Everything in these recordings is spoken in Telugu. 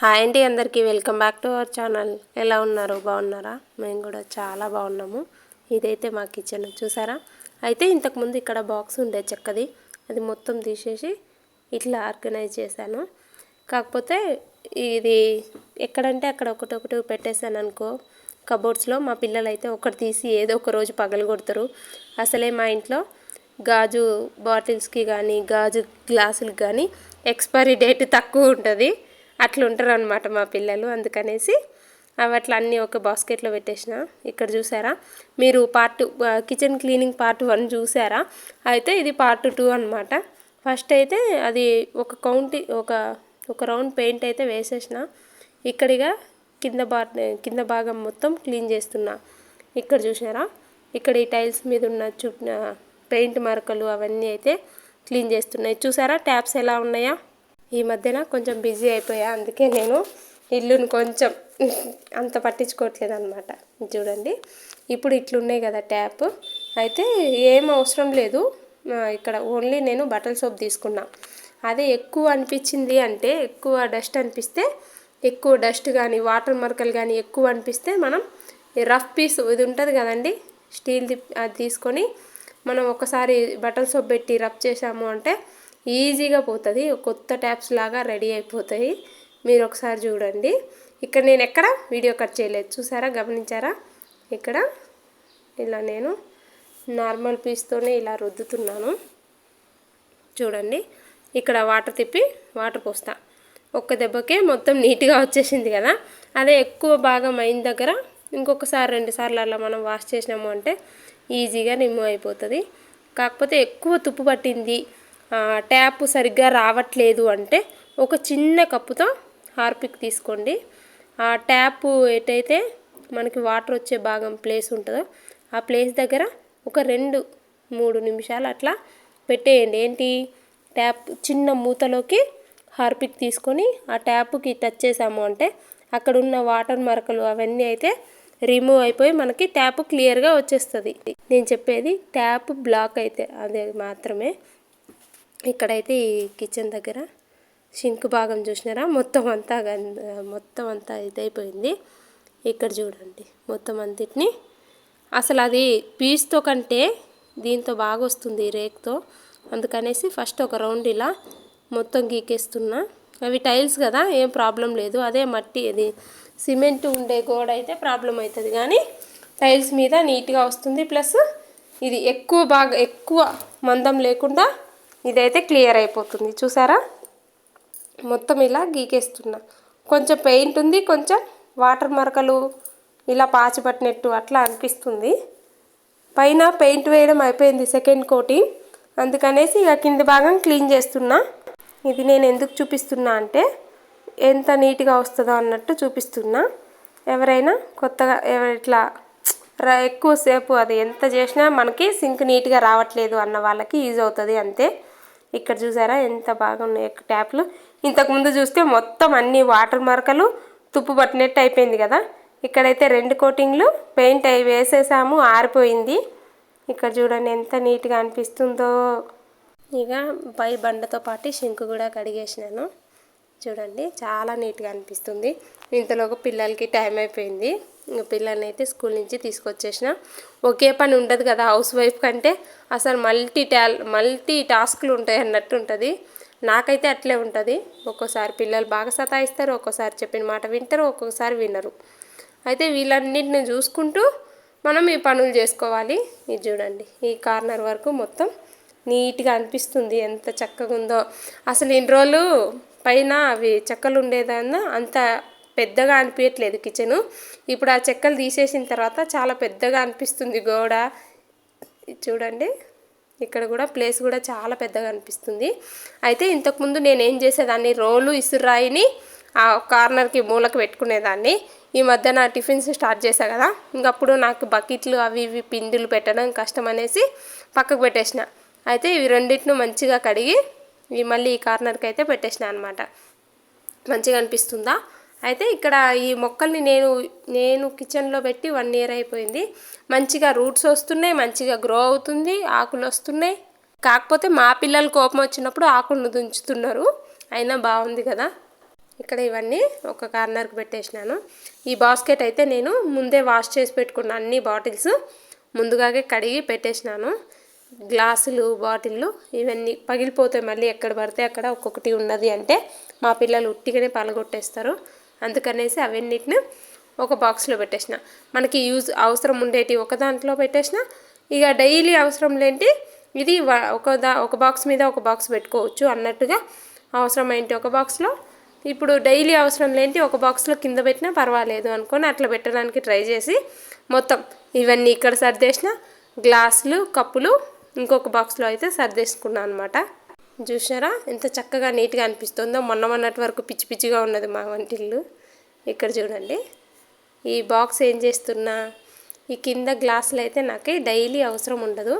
హాయ్ అండి అందరికీ. Welcome back to our channel. ఎలా ఉన్నారు? బాగున్నారా? మేము కూడా చాలా బాగున్నాము. ఇదైతే మా కిచెన్. చూసారా? అయితే ఇంతకుముందు ఇక్కడ బాక్స్ ఉండే చెక్కది. అది మొత్తం తీసేసి ఇట్లా ఆర్గనైజ్ చేశాను. కాకపోతే ఇది ఎక్కడంటే అక్కడ ఒకటొకటి పెట్టేశాను అనుకో. కబోర్డ్స్లో మా పిల్లలు అయితే ఒకటి తీసి ఏదో ఒక రోజు పగలు కొడతారు. అసలే మా ఇంట్లో గాజు బాటిల్స్కి కానీ గాజు గ్లాసులకి కానీ ఎక్స్పైరీ డేట్ తక్కువ ఉంటుంది. అట్లా ఉంటారు అనమాట మా పిల్లలు అందుకనేసి అవి అట్లా అన్నీ ఒక బాస్కెట్లో పెట్టేసిన. ఇక్కడ చూసారా? మీరు part kitchen cleaning part one చూసారా? అయితే ఇది పార్ట్ టూ అనమాట ఫస్ట్ అయితే అది ఒక కౌంటి ఒక ఒక రౌండ్ పెయింట్ అయితే వేసేసిన. ఇక్కడిగా కింద బా కింద భాగం మొత్తం క్లీన్ చేస్తున్నా. ఇక్కడ చూసారా? ఇక్కడ ఈ టైల్స్ మీద ఉన్న చు పెయింట్ మరకలు అవన్నీ అయితే క్లీన్ చేస్తున్నాయి. చూసారా? ట్యాప్స్ ఎలా ఉన్నాయా? ఈ మధ్యన కొంచెం బిజీ అయిపోయా అందుకే నేను ఇల్లుని కొంచెం అంత పట్టించుకోవట్లేదు అనమాట చూడండి ఇప్పుడు ఇట్లున్నాయి కదా ట్యాప్. అయితే ఏం అవసరం లేదు. ఇక్కడ ఓన్లీ నేను బట్టల సోప్ తీసుకున్నా. అదే ఎక్కువ అనిపించింది అంటే ఎక్కువ డస్ట్ అనిపిస్తే ఎక్కువ డస్ట్ కానీ వాటర్ మరకలు కానీ ఎక్కువ అనిపిస్తే మనం రఫ్ పీస్ ఇది ఉంటుంది కదండి స్టీల్ది అది తీసుకొని మనం ఒకసారి బట్టల సోప్ పెట్టి రబ్ చేసాము అంటే ఈజీగా పోతుంది. కొత్త ట్యాప్స్ లాగా రెడీ అయిపోతాయి. మీరు ఒకసారి చూడండి. ఇక్కడ నేను ఎక్కడ వీడియో కట్ చేయలేదు. చూసారా? గమనించారా? ఇక్కడ ఇలా నేను నార్మల్ పీస్తోనే ఇలా రుద్దుతున్నాను. చూడండి. ఇక్కడ వాటర్ తిప్పి వాటర్ పోస్తా. ఒక్క దెబ్బకే మొత్తం నీట్గా వచ్చేసింది కదా. అదే ఎక్కువ భాగం అయిన దగ్గర ఇంకొకసారి రెండు సార్లు అలా మనం వాష్ చేసినాము అంటే ఈజీగా రిమూవ్ అయిపోతుంది. కాకపోతే ఎక్కువ తుప్పు పట్టింది. ట్యాప్ సరిగ్గా రావట్లేదు అంటే ఒక చిన్న కప్పుతో హార్పిక్ తీసుకోండి. ఆ ట్యాప్ ఎటైతే మనకి వాటర్ వచ్చే భాగం ప్లేస్ ఉంటుందో ఆ ప్లేస్ దగ్గర ఒక రెండు మూడు నిమిషాలు అట్లా పెట్టేయండి. ఏంటి? ట్యాప్ చిన్న మూతలోకి హార్పిక్ తీసుకొని ఆ ట్యాప్కి టచ్ చేసాము అంటే అక్కడ ఉన్న వాటర్ మరకలు అవన్నీ అయితే రిమూవ్ అయిపోయి మనకి ట్యాప్ క్లియర్గా వచ్చేస్తుంది. నేను చెప్పేది ట్యాప్ బ్లాక్ అయితే అదే మాత్రమే. ఇక్కడైతే ఈ కిచెన్ దగ్గర షింక్ భాగం చూసినారా? మొత్తం అంతా మొత్తం అంతా ఇదైపోయింది. ఇక్కడ చూడండి మొత్తం అంతిటిని. అసలు అది పీస్తో కంటే దీంతో బాగా వస్తుంది రేక్తో. అందుకనేసి ఫస్ట్ ఒక రౌండ్ ఇలా మొత్తం గీకేస్తున్నా. అవి టైల్స్ కదా ఏం ప్రాబ్లం లేదు. అదే మట్టి అది సిమెంట్ ఉండే గోడ అయితే ప్రాబ్లం అవుతుంది కానీ టైల్స్ మీద నీట్గా వస్తుంది. ప్లస్ ఇది ఎక్కువ బాగా ఎక్కువ మందం లేకుండా ఇదైతే క్లియర్ అయిపోతుంది. చూసారా? మొత్తం ఇలా గీకేస్తున్నా. కొంచెం పెయింట్ ఉంది కొంచెం వాటర్ మరకలు ఇలా పాచి పట్టినట్టు అట్లా అనిపిస్తుంది. పైన పెయింట్ వేయడం అయిపోయింది సెకండ్ కోటింగ్. అందుకనేసి ఇక కింది భాగం క్లీన్ చేస్తున్నా. ఇది నేను ఎందుకు చూపిస్తున్నా అంటే ఎంత నీట్గా వస్తుందో అన్నట్టు చూపిస్తున్నా. ఎవరైనా కొత్తగా ఇట్లా ఎక్కువసేపు అది ఎంత చేసినా మనకి సింక్ నీట్గా రావట్లేదు అన్న వాళ్ళకి యూజ్ అవుతుంది అంతే. ఇక్కడ చూసారా ఎంత బాగున్నాయి ట్యాప్లు. ఇంతకుముందు చూస్తే మొత్తం అన్ని వాటర్ మరకలు తుప్పు పట్టినట్టు అయిపోయింది కదా. ఇక్కడైతే రెండు కోటింగ్లు పెయింట్ అవి వేసేసాము ఆరిపోయింది. ఇక్కడ చూడండి ఎంత నీట్గా అనిపిస్తుందో. ఇక పై బండతో పాటు షింక్ కూడా కడిగేసినాను. చూడండి చాలా నీట్గా అనిపిస్తుంది. ఇంతలోగా పిల్లలకి టైం అయిపోయింది. పిల్లల్ని అయితే స్కూల్ నుంచి తీసుకొచ్చేసిన. ఒకే పని ఉండదు కదా హౌస్ వైఫ్ కంటే అసలు మల్టీ టాల్ మల్టీ టాస్క్లు ఉంటాయి అన్నట్టు ఉంటుంది. నాకైతే అట్లే ఉంటుంది. ఒక్కోసారి పిల్లలు బాగా సతాయిస్తారు ఒక్కోసారి చెప్పిన మాట వింటారు ఒక్కొక్కసారి వినరు. అయితే వీళ్ళన్నింటిని చూసుకుంటూ మనం ఈ పనులు చేసుకోవాలి. ఇది చూడండి ఈ కార్నర్ వరకు మొత్తం నీట్గా అనిపిస్తుంది. ఎంత చక్కగా ఉందో. అసలు ఇన్ని రోజులు పైన అవి చెక్కలు ఉండేదాన్ని అంత పెద్దగా అనిపించట్లేదు కిచెను. ఇప్పుడు ఆ చెక్కలు తీసేసిన తర్వాత చాలా పెద్దగా అనిపిస్తుంది గోడ. చూడండి ఇక్కడ కూడా ప్లేస్ కూడా చాలా పెద్దగా అనిపిస్తుంది. అయితే ఇంతకుముందు నేను ఏం చేసేదాన్ని? రోలు ఇసురాయిని ఆ కార్నర్కి మూలకు పెట్టుకునేదాన్ని. ఈ మధ్య నా టిఫిన్స్ స్టార్ట్ చేశా కదా. ఇంకప్పుడు నాకు బకెట్లు అవి ఇవి పిండిలు పెట్టడం కష్టం అనేసి పక్కకు పెట్టేసిన. అయితే ఇవి రెండింటిని మంచిగా కడిగి ఇవి మళ్ళీ ఈ కార్నర్కి అయితే పెట్టేసిన అనమాట మంచిగా అనిపిస్తుందా? అయితే ఇక్కడ ఈ మొక్కల్ని నేను నేను కిచెన్లో పెట్టి వన్ ఇయర్ అయిపోయింది. మంచిగా రూట్స్ వస్తున్నాయి మంచిగా గ్రో అవుతుంది ఆకులు వస్తున్నాయి. కాకపోతే మా పిల్లలు కోపం వచ్చినప్పుడు ఆకులను దుంచుతున్నారు. అయినా బాగుంది కదా. ఇక్కడ ఇవన్నీ ఒక కార్నర్కి పెట్టేసినాను. ఈ బాస్కెట్ అయితే నేను ముందే వాష్ చేసి పెట్టుకున్న అన్ని బాటిల్స్ ముందుగానే కడిగి పెట్టేసినాను. గ్లాసులు బాటిళ్ళు ఇవన్నీ పగిలిపోతాయి మళ్ళీ ఎక్కడ పడితే అక్కడ ఒక్కొక్కటి ఉన్నది అంటే మా పిల్లలు ఉట్టిగానే పలగొట్టేస్తారు అందుకనేసి అవన్నిటిని ఒక బాక్స్లో పెట్టేసిన. మనకి యూజ్ అవసరం ఉండేటి ఒక దాంట్లో పెట్టేసిన. ఇక డైలీ అవసరం లేంటి ఇది ఒక దా ఒక బాక్స్ మీద ఒక బాక్స్ పెట్టుకోవచ్చు అన్నట్టుగా అవసరమైంటి ఒక బాక్స్లో ఇప్పుడు డైలీ అవసరం లేంటి ఒక బాక్స్లో కింద పెట్టినా పర్వాలేదు అనుకొని అట్లా పెట్టడానికి ట్రై చేసి మొత్తం ఇవన్నీ ఇక్కడ సర్దేసిన. గ్లాసులు కప్పులు ఇంకొక బాక్స్లో అయితే సర్దేసుకున్నాను అనమాట చూసారా ఎంత చక్కగా నీట్గా అనిపిస్తుందో. మొన్న మొన్నటి వరకు పిచ్చి పిచ్చిగా ఉన్నది మా వంటిల్లు. ఇక్కడ చూడండి. ఈ బాక్స్ ఏం చేస్తున్నా? ఈ కింద గ్లాసులు అయితే నాకు డైలీ అవసరం ఉండదు.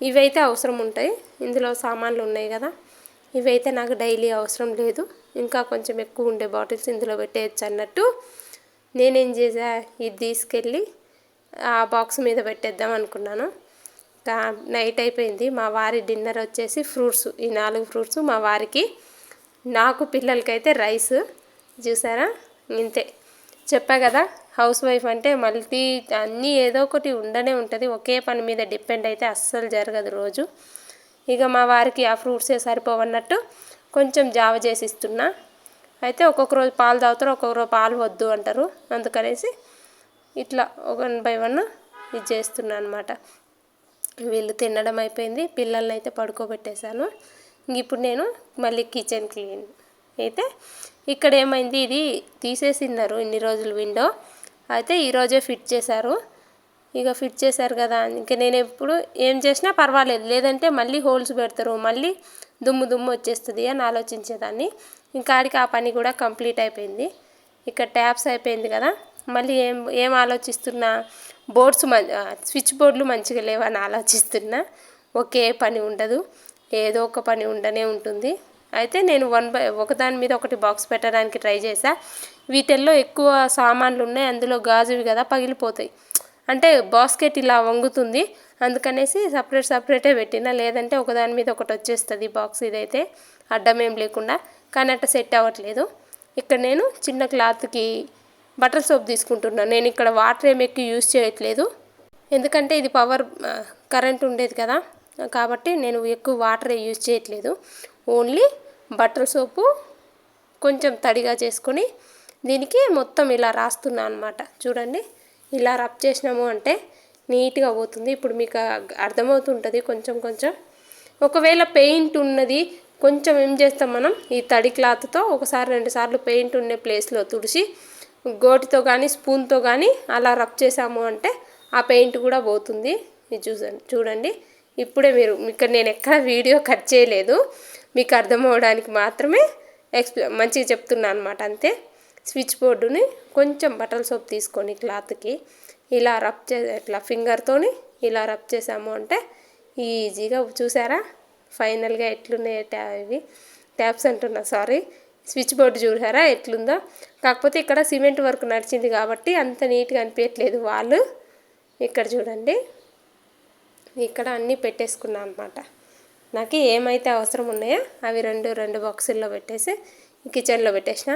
ఇవైతే అవసరం ఉంటాయి. ఇందులో సామాన్లు ఉన్నాయి కదా. ఇవైతే నాకు డైలీ అవసరం లేదు. ఇంకా కొంచెం ఎక్కువ ఉండే బాటిల్స్ ఇందులో పెట్టేయచ్చు అన్నట్టు నేనేం చేసా ఇది తీసుకెళ్ళి ఆ బాక్స్ మీద పెట్టేద్దాం అనుకున్నాను. నైట్ అయిపోయింది. మా వారి డిన్నర్ వచ్చేసి ఫ్రూట్స్. ఈ నాలుగు ఫ్రూట్స్ మా వారికి. నాకు పిల్లలకైతే రైస్. చూసారా? ఇంతే. చెప్పా కదా హౌస్ వైఫ్ అంటే మల్టీ అన్నీ ఏదో ఒకటి ఉండనే ఉంటుంది. ఒకే పని మీద డిపెండ్ అయితే అస్సలు జరగదు రోజు. ఇక మా వారికి ఆ ఫ్రూట్సే సరిపోవన్నట్టు కొంచెం జావ చేసి ఇస్తున్నా అయితే ఒక్కొక్క రోజు పాలు తాగుతారు ఒక్కొక్క రోజు పాలు వద్దు అంటారు. అందుకనేసి ఇట్లా ఒక వన్ బై వన్ ఇది చేస్తున్నా అనమాట వీళ్ళు తినడం అయిపోయింది. పిల్లల్ని అయితే పడుకోబెట్టేశాను ఇప్పుడు నేను మళ్ళీ కిచెన్ క్లీన్. అయితే ఇక్కడ ఏమైంది? ఇది తీసేసిన్నారు ఇన్ని రోజులు విండో. అయితే ఈరోజే ఫిట్ చేశారు. ఇక ఫిట్ చేశారు కదా ఇంకా నేను ఎప్పుడు ఏం చేసినా పర్వాలేదు. లేదంటే మళ్ళీ హోల్స్ పెడతారు. మళ్ళీ దుమ్ము దుమ్ము వచ్చేస్తుంది అని ఆలోచించేదాన్ని. ఇంకా ఆడికి ఆ పని కూడా కంప్లీట్ అయిపోయింది. ఇక్కడ ట్యాప్స్ అయిపోయింది కదా. మళ్ళీ ఏం ఏం ఆలోచిస్తున్నా? బోర్డ్స్ స్విచ్ బోర్డులు మంచిగా లేవని ఆలోచిస్తున్నా. ఒకే పని ఉండదు. ఏదో ఒక పని ఉండనే ఉంటుంది. అయితే నేను వన్ బై ఒకదాని మీద ఒకటి బాక్స్ పెట్టడానికి ట్రై చేశా. వీటిల్లో ఎక్కువ సామాన్లు ఉన్నాయి. అందులో గాజువి కదా పగిలిపోతాయి. అంటే బాస్కెట్ ఇలా వంగుతుంది. అందుకనేసి సపరేట్ సపరేటే పెట్టిన. లేదంటే ఒకదాని మీద ఒకటి వచ్చేస్తుంది బాక్స్ ఇదైతే. అడ్డం ఏం లేకుండా. కానీ అట్ట సెట్ అవ్వట్లేదు. ఇక్కడ నేను చిన్న క్లాత్కి బటర్ సోప్ తీసుకుంటున్నాను నేను ఇక్కడ వాటర్ ఏమి ఎక్కువ యూజ్ చేయట్లేదు. ఎందుకంటే ఇది పవర్ కరెంట్ ఉండేది కదా. కాబట్టి నేను ఎక్కువ వాటర్ యూజ్ చేయట్లేదు. ఓన్లీ బటర్ సోపు కొంచెం తడిగా చేసుకొని దీనికి మొత్తం ఇలా రాస్తున్నా అనమాట చూడండి ఇలా రబ్ చేసినాము అంటే నీట్గా పోతుంది. ఇప్పుడు మీకు అర్థమవుతుంటుంది కొంచెం కొంచెం. ఒకవేళ పెయింట్ ఉన్నది కొంచెం ఏం చేస్తాం మనం? ఈ తడి క్లాత్తో ఒకసారి రెండు సార్లు పెయింట్ ఉండే ప్లేస్లో తుడిచి గోటితో కానీ స్పూన్తో కానీ అలా రబ్ చేసాము అంటే ఆ పెయింట్ కూడా పోతుంది. ఇది చూసండి చూడండి. ఇప్పుడే మీరు ఇక్కడ నేను ఎక్కడ వీడియో కట్ చేయలేదు. మీకు అర్థమవడానికి మాత్రమే ఎక్స్ప్లె మంచిగా చెప్తున్నాను అనమాట అంతే. స్విచ్ బోర్డుని కొంచెం బట్టల సోప్ తీసుకొని క్లాత్కి ఇలా రబ్ చే ఇట్లా ఫింగర్తోని ఇలా రబ్ చేసాము అంటే ఈజీగా చూసారా? ఫైనల్గా ఎట్లున్నాయి ట్యా ఇవి ట్యాప్స్ అంటున్నా సారీ. స్విచ్ బోర్డు చూసారా? ఎట్లుందో. కాకపోతే ఇక్కడ సిమెంట్ వర్క్ నడిచింది కాబట్టి అంత నీట్గా అనిపించట్లేదు వాళ్ళు. ఇక్కడ చూడండి. ఇక్కడ అన్నీ పెట్టేసుకున్నాను అనమాట నాకు ఏమైతే అవసరం ఉన్నాయో అవి రెండు రెండు బాక్సుల్లో పెట్టేసి కిచెన్లో పెట్టేసిన.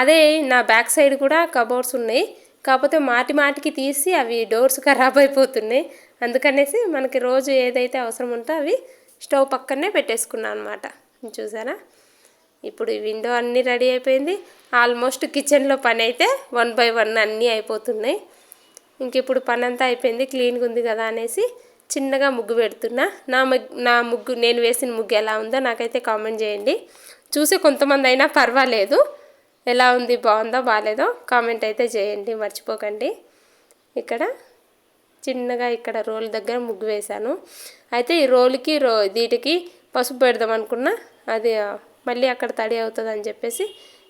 అదే నా బ్యాక్ సైడ్ కూడా కబోర్డ్స్ ఉన్నాయి. కాకపోతే మాటి మాటికి తీసి అవి డోర్స్ ఖరాబ్ అయిపోతున్నాయి. అందుకనేసి మనకి రోజు ఏదైతే అవసరం ఉంటే అవి స్టవ్ పక్కనే పెట్టేసుకున్నాను అనమాట చూసారా? ఇప్పుడు ఈ విండో అన్నీ రెడీ అయిపోయింది. ఆల్మోస్ట్ కిచెన్లో పని అయితే వన్ బై వన్ అన్నీ అయిపోతున్నాయి. ఇంక ఇప్పుడు పని అంతా అయిపోయింది క్లీన్గా ఉంది కదా అనేసి చిన్నగా ముగ్గు పెడుతున్నా. నా నా ముగ్గు నేను వేసిన ముగ్గు ఎలా ఉందో నాకైతే కామెంట్ చేయండి. చూసి కొంతమంది అయినా పర్వాలేదు. ఎలా ఉంది బాగుందో బాగాలేదో కామెంట్ అయితే చేయండి. మర్చిపోకండి. ఇక్కడ చిన్నగా ఇక్కడ రోల్ దగ్గర ముగ్గు వేశాను. అయితే ఈ రోల్కి రో దీటికి పసుపు పెడదాం అనుకున్నా. అది మళ్ళీ అక్కడ తడి అవుతుంది అని చెప్పేసి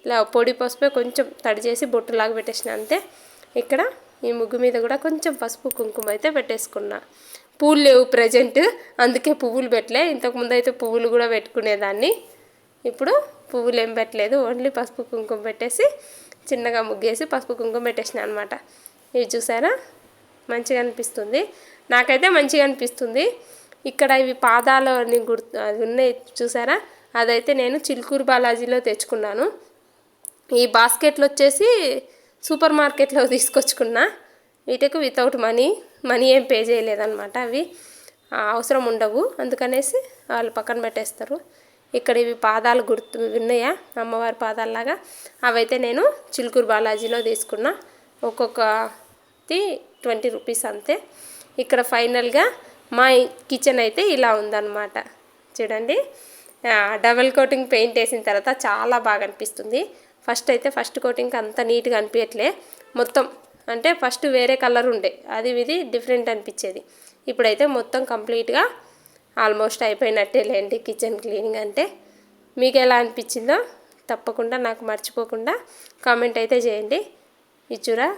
ఇలా పొడి పసుపే కొంచెం తడి చేసి బొట్టులాగా పెట్టేసిన అంతే. ఇక్కడ ఈ ముగ్గు మీద కూడా కొంచెం పసుపు కుంకుమ అయితే పెట్టేసుకున్నా. పూలు లేవు ప్రజెంట్ అందుకే పువ్వులు పెట్టలే. ఇంతకుముందు అయితే పువ్వులు కూడా పెట్టుకునేదాన్ని. ఇప్పుడు పువ్వులు ఏం పెట్టలేదు. ఓన్లీ పసుపు కుంకుమ పెట్టేసి చిన్నగా ముగ్గేసి పసుపు కుంకుమ పెట్టేసిన అనమాట ఇవి చూసారా? మంచిగా అనిపిస్తుంది. నాకైతే మంచిగా అనిపిస్తుంది. ఇక్కడ ఇవి పాదాలు గుర్తు అవి ఉన్నాయి చూసారా? అదైతే నేను చిలుకూరు బాలాజీలో తెచ్చుకున్నాను. ఈ బాస్కెట్లు వచ్చేసి సూపర్ మార్కెట్లో తీసుకొచ్చుకున్నా. వీటికి వితౌట్ మనీ మనీ ఏం పే చేయలేదన్నమాట అవి. అవసరం ఉండవు. అందుకనేసి వాళ్ళు పక్కన పెట్టేస్తారు. ఇక్కడ ఇవి పాదాలు గుర్తు ఉన్నాయా? అమ్మవారి పాదాలలాగా. అవైతే నేను చిలుకూరు బాలాజీలో తీసుకున్నా. ఒక్కొక్కటి ట్వంటీ రూపీస్ అంతే. ఇక్కడ ఫైనల్గా మా కిచెన్ అయితే ఇలా ఉందన్నమాట. చూడండి. డబల్ కోటింగ్ పెయింట్ వేసిన తర్వాత చాలా బాగా అనిపిస్తుంది. ఫస్ట్ అయితే ఫస్ట్ కోటింగ్ అంత నీట్గా అనిపించట్లే మొత్తం అంటే ఫస్ట్ వేరే కలర్ ఉండే. అది ఇది డిఫరెంట్ అనిపించేది. ఇప్పుడైతే మొత్తం కంప్లీట్గా ఆల్మోస్ట్ అయిపోయినట్టే లేండి కిచెన్ క్లీనింగ్ అంటే. మీకు ఎలా అనిపించిందో తప్పకుండా నాకు మర్చిపోకుండా కామెంట్ అయితే చేయండి. ఇచ్చురా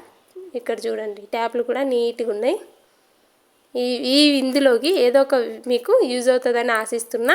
ఇక్కడ చూడండి. ట్యాప్లు కూడా నీట్గా ఉన్నాయి. ఈ ఈ ఇందులోకి ఏదో ఒక మీకు యూజ్ అవుతుందని ఆశిస్తున్నా